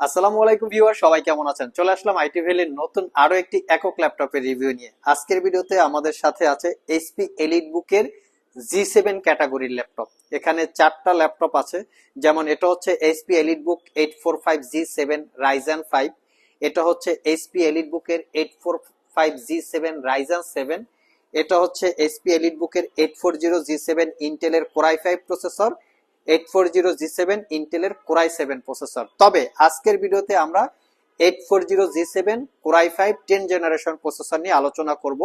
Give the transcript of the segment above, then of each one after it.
আসসালামু আলাইকুম ভিউয়ার, সবাই কেমন আছেন? চলে আসলাম আইটি ভ্যালির নতুন আরও একটি একক ল্যাপটপের রিভিউ নিয়ে। আজকের ভিডিওতে আমাদের সাথে আছে এইচপি এলিট বুকের জি সেভেন ক্যাটাগরির ল্যাপটপ। এখানে চারটা ল্যাপটপ আছে। যেমন এটা হচ্ছে HP EliteBook eight four five G seven Ryzen five এটা হচ্ছে এইচপি এলিট বুকের eight four five G seven Ryzen seven এটা হচ্ছে এইচপি এলিট বুকের eight four zero G seven ইন্টেলের core i five processor eight four zero G seven ইন্টেলের core i seven processor তবে আজকের ভিডিওতে আমরা eight four zero G seven core i five ten generation processor নিয়ে আলোচনা করব।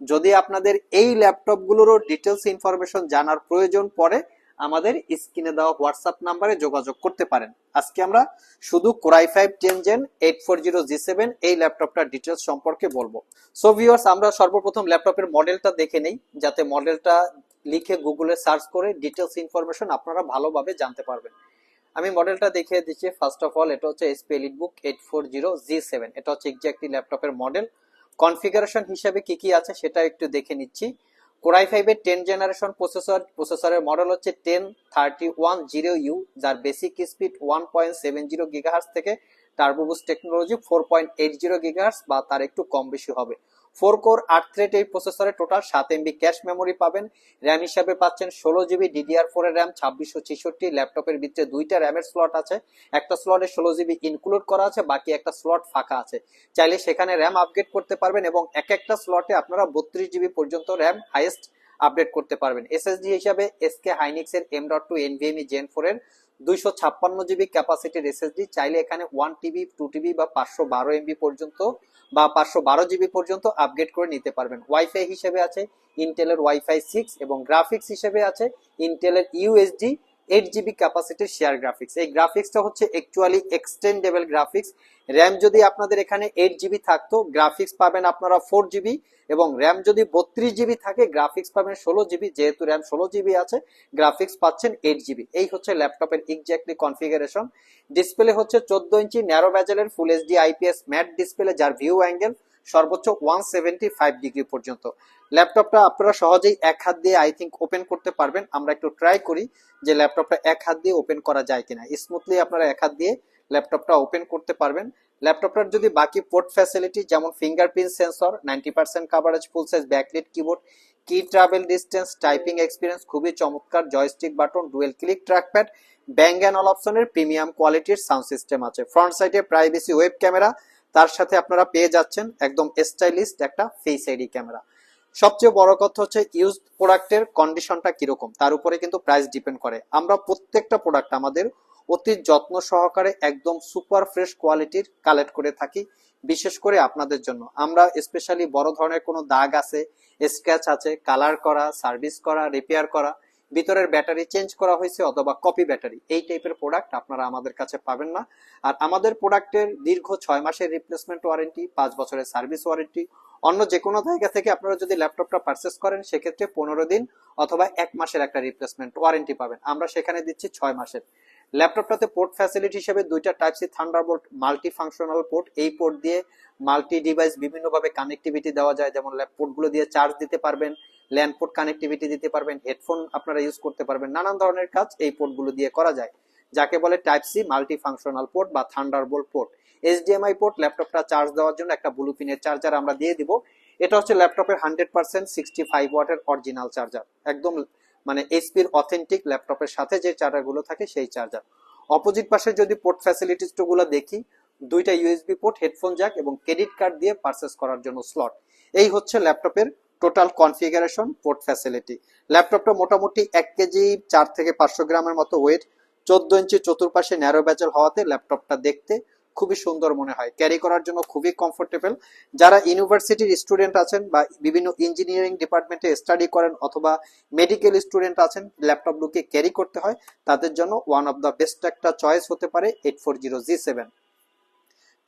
যদি আপনাদের এই ল্যাপটপগুলোরও ডিটেলস ইনফরমেশন জানার প্রয়োজন পড়ে, আমাদের স্ক্রিনে দেওয়া হোয়াটসঅ্যাপ নাম্বারে যোগাযোগ করতে পারেন। আজকে আমরা শুধু core i five ten gen eight four zero G seven এই ল্যাপটপটার ডিটেলস সম্পর্কে বলব। সো ভিউয়ার্স আমরা সর্বপ্রথম ল্যাপটপের মডেলটা দেখে নেই, যাতে মডেলটা লিখে গুগলে সার্চ করে ডিটেলস ইনফরমেশন আপনারা ভালোভাবে জানতে পারবেন। আমি মডেলটা দেখিয়ে দিচ্ছি। ফার্স্ট অফ অল এটা হচ্ছে SP book eight four zero G seven এটা হচ্ছে এক্স্যাক্টলি ল্যাপটপের মডেল কনফিগারেশন হিসেবে কি কি আছে সেটা একটু দেখে নিচ্ছি। কোরাই ফাইভের টেন জেনারেশন প্রসেসর প্রসেসরের মডেল হচ্ছে ten thirty one zero U যার basic speed one point seven zero gigahertz থেকে turbo boost technology four point eight zero gigahertz বা তার একটু কম বেশি হবে। ফোর কোর আট থ্রেড এই প্রসেসরে টোটাল সাত এমবি ক্যাশ মেমোরি পাবেন। র্যাম হিসাবে পাচ্ছেন ষোলো জিবি ডিডিআর ফোর এর র্যাম ছাব্বিশশো ছেষট্টি ল্যাপটপের ভিতরে দুইটা র্যামের স্লট আছে। একটা স্লটে ষোলো জিবি ইনক্লুড করা আছে, বাকি একটা স্লট ফাঁকা আছে। চাইলে সেখানে র্যাম আপগ্রেড করতে পারবেন এবং এক একটা স্লটে আপনারা বত্রিশ জিবি পর্যন্ত র্যাম হাইয়েস্ট আপডেট করতে পারবেন। এসএসডি হিসাবে এসকে হাইনিক্স এর M dot two NVMe gen four এর দুইশো ছাপ্পান্ন জিবি ক্যাপাসিটির এসএসডি চাইলে এখানে ওয়ান টিবি টু টিবি বা পাঁচশো বারো এমবি পর্যন্ত বা পাঁচশো বারো জিবি পর্যন্ত আপগ্রেড করে নিতে পারবেন। ওয়াইফাই হিসেবে আছে ইন্টেলের ওয়াইফাই সিক্স এবং গ্রাফিক্স হিসেবে আছে ইন্টেলের ইউএসডি এইট জিবি ক্যাপাসিটির শেয়ার গ্রাফিক্স এই গ্রাফিক্সটা হচ্ছে অ্যাকচুয়ালি এক্সটেন্ডেবল গ্রাফিক্স র্যাম যদি আপনাদের এখানে এইট জিবি থাকতো গ্রাফিক্স পাবেন আপনারা ফোর জিবি এবং র্যাম যদি বত্রিশ জিবি থাকে গ্রাফিক্স পাবেন ষোলো জিবি যেহেতু র্যাম ষোলো জিবি আছে গ্রাফিক্স পাচ্ছেন এইট জিবি এই হচ্ছে ল্যাপটপের এক্স্যাক্টলি কনফিগারেশন ডিসপ্লে হচ্ছে চোদ্দ ইঞ্চি narrow ব্যাজেলের full HD IPS matte display যার ভিউ অ্যাঙ্গেল সর্বোচ্চ ওয়ান ফাইভ ডিগ্রি পর্যন্ত। ল্যাপটপটা আপনারা সহজেই এক হাত দিয়ে আই থিঙ্ক ওপেন করতে পারবেন। আমরা একটু ট্রাই করি যে ল্যাপটপটা এক হাত দিয়ে ওপেন করা যায় কিনা। স্মুথলি আপনারা এক হাত দিয়ে ল্যাপটপটা ওপেন করতে পারবেন। ল্যাপটপটার যদি বাকি পোর্ট ফ্যাসিলিটি যেমন fingerprint sensor ninety percent coverage full size backlit keyboard key travel distance typing experience খুবই চমৎকার joystick button dual click trackpad Bang and all অপশনের প্রিমিয়াম কোয়ালিটির সাউন্ড সিস্টেম আছে। ফ্রন্ট সাইডে প্রাইভেসি ওয়েব ক্যামেরা তার সাথে আপনারা পেয়ে যাচ্ছেন একদম স্টাইলিস্ট একটা ফেস আইডি ক্যামেরা। সবচেয়ে বড় কথা হচ্ছে ইউজ প্রোডাক্টের কন্ডিশনটা কীরকম, তার উপরে কিন্তু প্রাইস ডিপেন্ড করে। আমরা প্রত্যেকটা প্রোডাক্ট আমাদের অতি যত্ন সহকারে একদম সুপার ফ্রেশ কোয়ালিটির কালেক্ট করে থাকি, বিশেষ করে আপনাদের জন্য। আমরা স্পেশালি বড় ধরনের কোনো দাগ আছে স্ক্র্যাচ আছে কালার করা সার্ভিস করা রিপেয়ার করা ভিতরের ব্যাটারি চেঞ্জ করা হয়েছে অথবা কপি ব্যাটারি। এই টাইপের প্রোডাক্ট আপনারা আমাদের কাছে পাবেন না। আর আমাদের প্রোডাক্টের দীর্ঘ ছয় মাসের রিপ্লেসমেন্ট ওয়ারেন্টি পাঁচ বছরের সার্ভিস ওয়ারেন্টি অন্য যে কোনো জায়গা থেকে আপনারা যদি ল্যাপটপটা পারচেস করেন, সেক্ষেত্রে পনেরো দিন অথবা এক মাসের একটা রিপ্লেসমেন্ট ওয়ারেন্টি পাবেন। আমরা সেখানে দিচ্ছি ছয় মাসের। ল্যাপটপটাতে পোর্ট ফ্যাসিলিটি হিসেবে দুইটা type C Thunderbolt multi functional port এই পোর্ট দিয়ে মাল্টি ডিভাইস বিভিন্নভাবে কানেক্টিভিটি দেওয়া যায়। যেমন ল্যাপটপগুলো দিয়ে চার্জ দিতে পারবেন। ল্যান্ড পোর্ট কানেক্টিভিটি দিতে পারবেন, হেডফোন আপনারা ইউজ করতে পারবেন, নানান ধরনের কাজ এই পোর্টগুলো দিয়ে করা যায়। যাকে বলে type C multi functional port বা থান্ডারবোল্ট পোর্ট এইচডিএমআই পোর্ট ল্যাপটপটা চার্জ দেওয়ার জন্য একটা ব্লু পিনের চার্জার আমরা দিয়ে দিব। এটা হচ্ছে ল্যাপটপের হান্ড্রেড পার্সেন্ট সিক্সটি ফাইভ ওয়াটের অরিজিনাল চার্জার একদম মানে এইচপির অথেন্টিক ল্যাপটপের সাথে যে চার্জারগুলো থাকে সেই চার্জার অপোজিট পাশে যদি পোর্ট ফ্যাসিলিটিসগুলো দেখি, দুইটা ইউএসবি পোর্ট হেডফোন জ্যাক এবং ক্রেডিট কার্ড দিয়ে পারচেস করার জন্য স্লট এই হচ্ছে ল্যাপটপের টোটাল কনফিগারেশন পোর্ট ফ্যাসিলিটি। ল্যাপটপটা মোটামুটি এক কেজি, চার থেকে পাঁচশো গ্রামের মতো ওয়েট। চোদ্দ ইঞ্চি চতুর্পাশে ন্যারো ব্যাচেল হওয়াতে ল্যাপটপটা দেখতে খুবই সুন্দর মনে হয়। ক্যারি করার জন্য খুবই কমফোর্টেবল। যারা ইউনিভার্সিটির স্টুডেন্ট আছেন বা বিভিন্ন ইঞ্জিনিয়ারিং ডিপার্টমেন্টে স্টাডি করেন অথবা মেডিকেল স্টুডেন্ট আছেন ল্যাপটপগুলোকে ক্যারি করতে হয়, তাদের জন্য ওয়ান অফ দ্য বেস্ট একটা চয়েস হতে পারে eight four zero G seven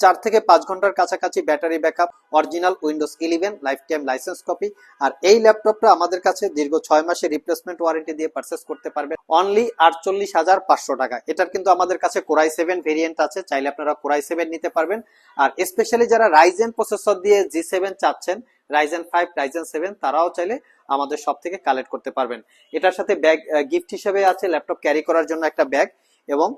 চার থেকে পাঁচ ঘণ্টার কাছাকাছি battery backup, original Windows eleven lifetime licence copy, আর এই ল্যাপটপটা আমাদের কাছে দীর্ঘ ছয় মাসের রিপ্লেসমেন্ট ওয়ারেন্টি দিয়ে পারচেস করতে পারবেন। অনলি আটচল্লিশ হাজার পাঁচশো টাকা। এটার কিন্তু আমাদের কাছে কোরাই সেভেন ভেরিয়েন্ট আছে, চাইলে আপনারা কোরাই সেভেন নিতে পারবেন। আর স্পেশালি যারা রাইজেন প্রসেসর দিয়ে জি সেভেন চাচ্ছেন রাইজেন ফাইভ রাইজেন সেভেন তারাও চাইলে আমাদের সব থেকে কালেক্ট করতে পারবেন। এটার সাথে ব্যাগ গিফট হিসেবে আছে ল্যাপটপ ক্যারি করার জন্য একটা ব্যাগ এবং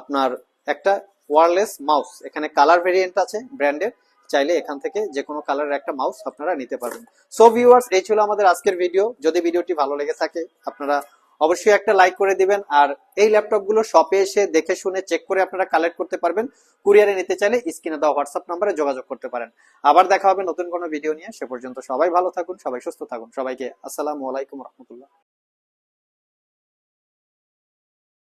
আপনার একটা ওয়ারলেস মাউস। এখানে কালার ভেরিয়েন্ট আছে ব্র্যান্ডের চাইলে এখান থেকে যে কোনো কালারের একটা মাউস আপনারা নিতে পারবেন। সো ভিউয়ার্স এই ছিল আমাদের আজকের ভিডিও যদি ভিডিওটি ভালো লেগে থাকে, আপনারা অবশ্যই একটা লাইক করে দিবেন। আর এই ল্যাপটপগুলো শপে এসে দেখে শুনে চেক করে আপনারা কালেক্ট করতে পারবেন। কুরিয়ারে নিতে চাইলে স্ক্রিনে দেওয়া হোয়াটসঅ্যাপ নাম্বারে যোগাযোগ করতে পারেন। আবার দেখা হবে নতুন কোনো ভিডিও নিয়ে। সে পর্যন্ত সবাই ভালো থাকুন, সবাই সুস্থ থাকুন। সবাইকে আসসালামু আলাইকুম রহমতুল্লাহ।